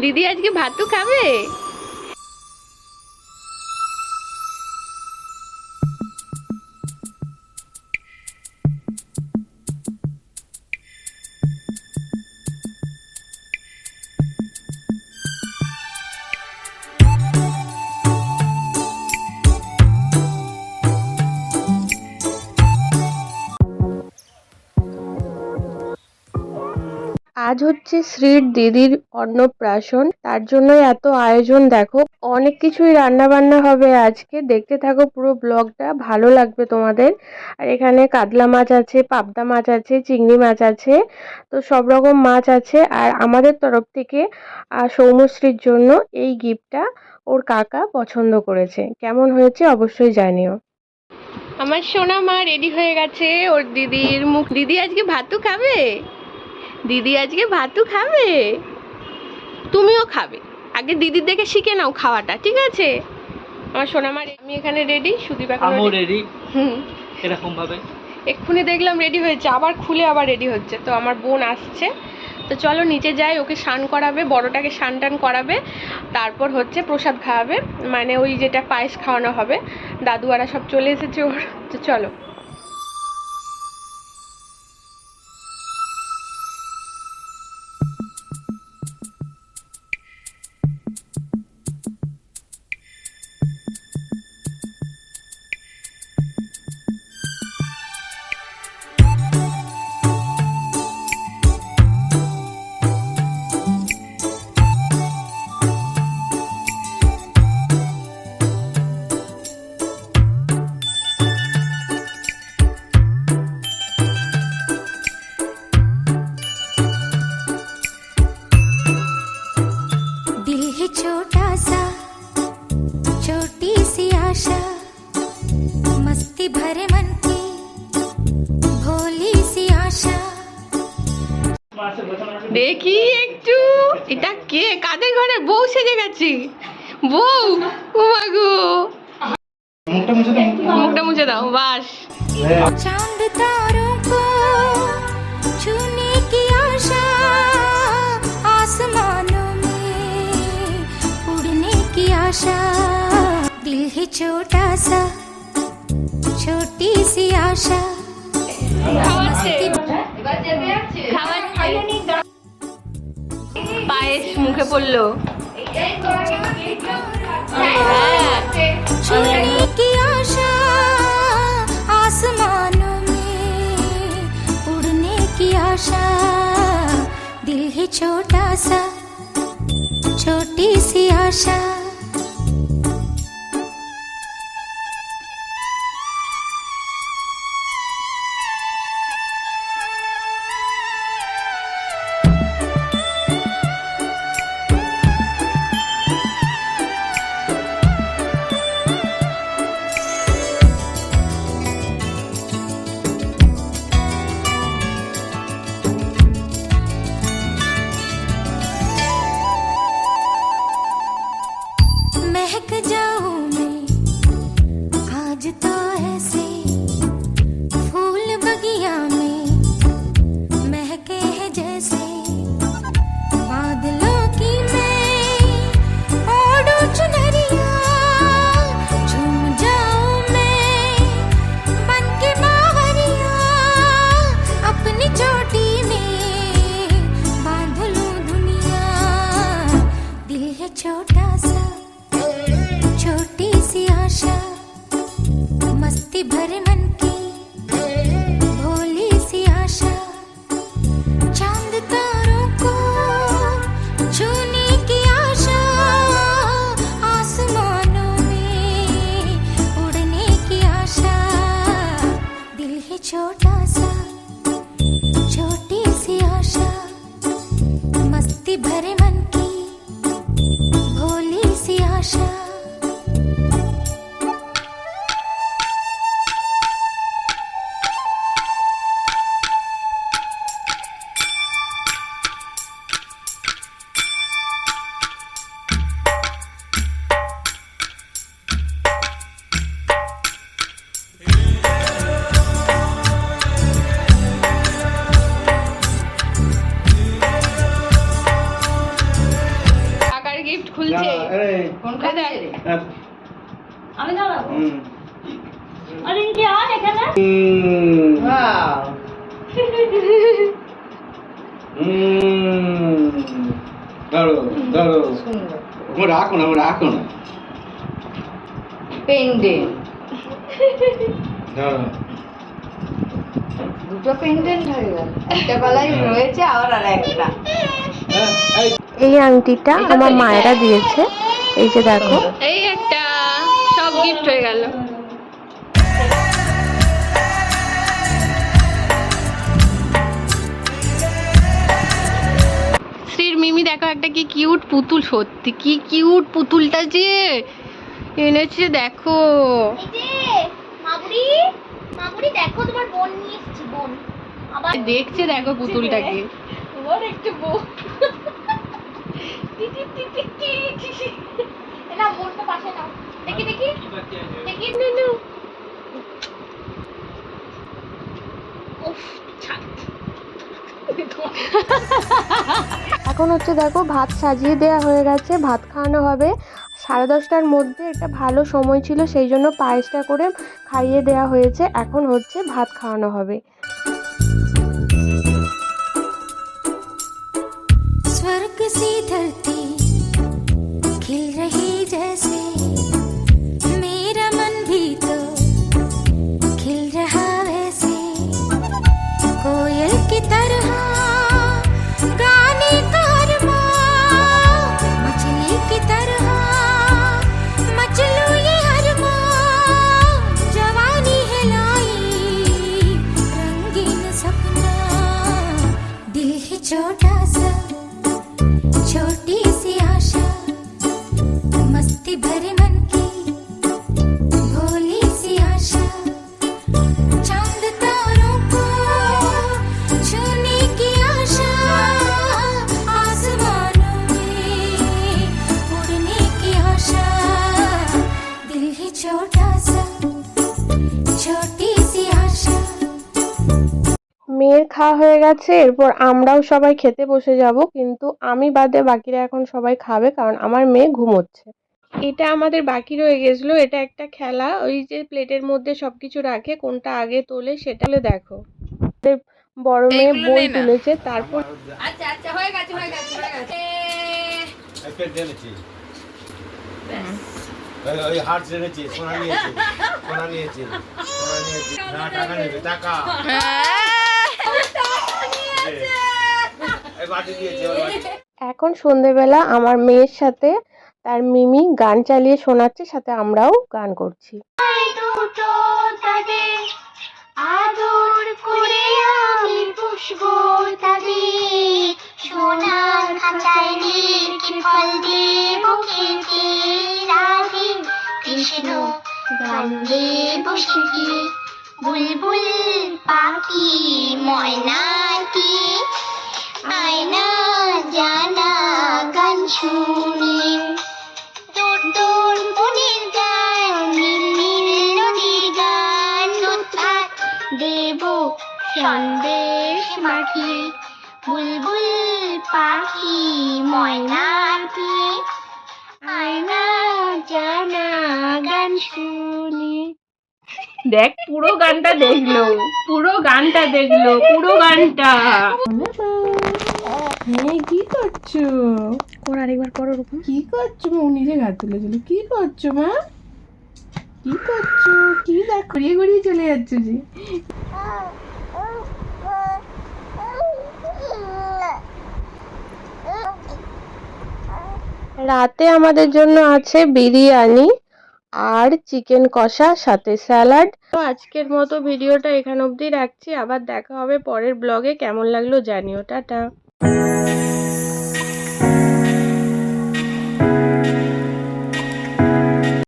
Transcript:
দিদি আজকে ভাতু খাবে? আজ হচ্ছে শ্রীর দিদির অন্নপ্রাশন। তার জন্যই এত আয়োজন দেখো। অনেক কিছুই রান্না বান্না হবে আজকে। দেখতে থাকো পুরো ব্লগটা ভালো লাগবে তোমাদের। আর এখানে কাতলা মাছ আছে পাবদা মাছ আছে চিংড়ি মাছ আছে তো সব রকম মাছ আছে। আর আমাদের তরফ থেকে আহ, সৌম্যশ্রীর জন্য এই গিফটটা ওর কাকা পছন্দ করেছে। কেমন হয়েছে অবশ্যই জানিও। আমার সোনা মা রেডি হয়ে গেছে ওর দিদির মুখ। দিদি আজকে ভাতু খাবে? দিদি আজকে ভাতু খাবে? তুমিও খাবে। আগে দিদির দেখে শিখে নাও খাওয়াটা ঠিক আছে? আমার সোনা মা আমি এখানে রেডি সুদীপ এখন আমিও রেডি হুম। এরকম ভাবে এক্ষুনি দেখলাম রেডি হয়েছে আবার খুলে আবার রেডি হচ্ছে তো আমার বোন আসছে। তো চলো নিচে যাই ওকে স্নান করাবে বড়টাকে স্নান টান করাবে তারপর হচ্ছে প্রসাদ খাওয়াবে মানে ওই যেটা পায়েস খাওয়ানো হবে দাদুয়ারা সব চলে এসেছে ওর। তো চলো। मस्ती भरे मन की भोली सी आशा দেখি একটু এটা কে কাদের ঘরে বউ সেজে গেছি বউ ও মাগো মুখটা মুছে দাও মুখটা মুছে দাও বাস चांद तारों को छूने की आशा आसमानों में उड़ने की आशा दिल है छोटा सा छोटी सी आशा খাওয়াচ্ছে খাওয়াচ্ছে পায়েস মুখে পড়লো হ্যাঁ छूने की आशा आसमानों में उड़ने की आशा दिल है छोटा सा छोटी सी आशा భక్తి భరిమంత আমি দাঁড়াবো হুম। আরে কি আর এখানে? ধরো ধরো রাখো না রাখো না। পেন্ডেন্ট ধরো দুটো পেন্ডেন্ট হয়ে গেল। একটা গলায় রয়েছে আবার আর একটা। হ্যাঁ, এই আংটিটা আমার মায়েরা দিয়েছে। এই যে দেখো। এই একটা। গিফট হয়ে গেল। শ্রীর মিমি দেখো একটা কি কিউট পুতুল সত্যি কি কিউট পুতুলটা যে। এনেছে দেখো। দেখো তোমার বোন নিয়ে এসেছি বোন। আবার দেখছে দেখো পুতুলটাকে। একটু বোন এখন হচ্ছে দেখো ভাত সাজিয়ে দেওয়া হয়ে গেছে, ভাত খাওয়ানো হবে। সাড়ে দশটার মধ্যে একটা ভালো সময় ছিল, সেই জন্য পায়েসটা করে খাইয়ে দেওয়া হয়েছে। এখন হচ্ছে ভাত খাওয়ানো হবে। স্বর্গ মেয়ের খাওয়া হয়ে গেছে এরপর আমরাও সবাই খেতে বসে যাব কিন্তু আমি বাদে বাকিরা এখন সবাই খাবে কারণ আমার মেয়ে ঘুমোচ্ছে। এটা আমাদের বাকি রয়ে গেছিল এটা একটা খেলা ওই যে প্লেটের মধ্যে সবকিছু রাখে কোনটা আগে তোলে সেটা হলে দেখো। বড় মেয়ে বই তুলেছে তারপর আচ্ছা আচ্ছা হয়ে গেছে হয়ে গেছে হয়ে গেছে। ওই সোনা নিয়েছি সোনা নিয়েছি সোনা নিয়েছি টাকা নেবে টাকা এই বাটি দিয়েছে ওই বাটি এখন সন্ধেবেলা আমার মেয়ের সাথে তার মিমি গান চালিয়ে শোনাচ্ছে, সাথে আমরাও গান করছি। কৃষ্ণ বুলবুল পাখি ময়নাটি আয়না জানা গান শুনে। তোর মনের গান, নীল নদীর সন্দেশ মাখি বুলবুল পাখি ময়নাটি আয়না জানা গান শুনি। দেখ পুরো গানটা দেখল পুরো গানটা দেখল পুরো গানটা। হ্যাঁ কি করছ? কর আরেকবার করো রূপম কি করছ? মা নিজে ঘাত তুলেছিল। কি করছ মা? কি করছ? কি দেখ ঘুরিয়ে ঘুরিয়ে চলে যাচ্ছে যে। রাতে আমাদের জন্য আছে বিরিয়ানি। আর চিকেন কষা, সাথে স্যালাড। তো আজকের মতো ভিডিওটা এখান অবধি রাখছি। আবার দেখা হবে পরের ব্লগে। কেমন লাগল জানিও। টাটা।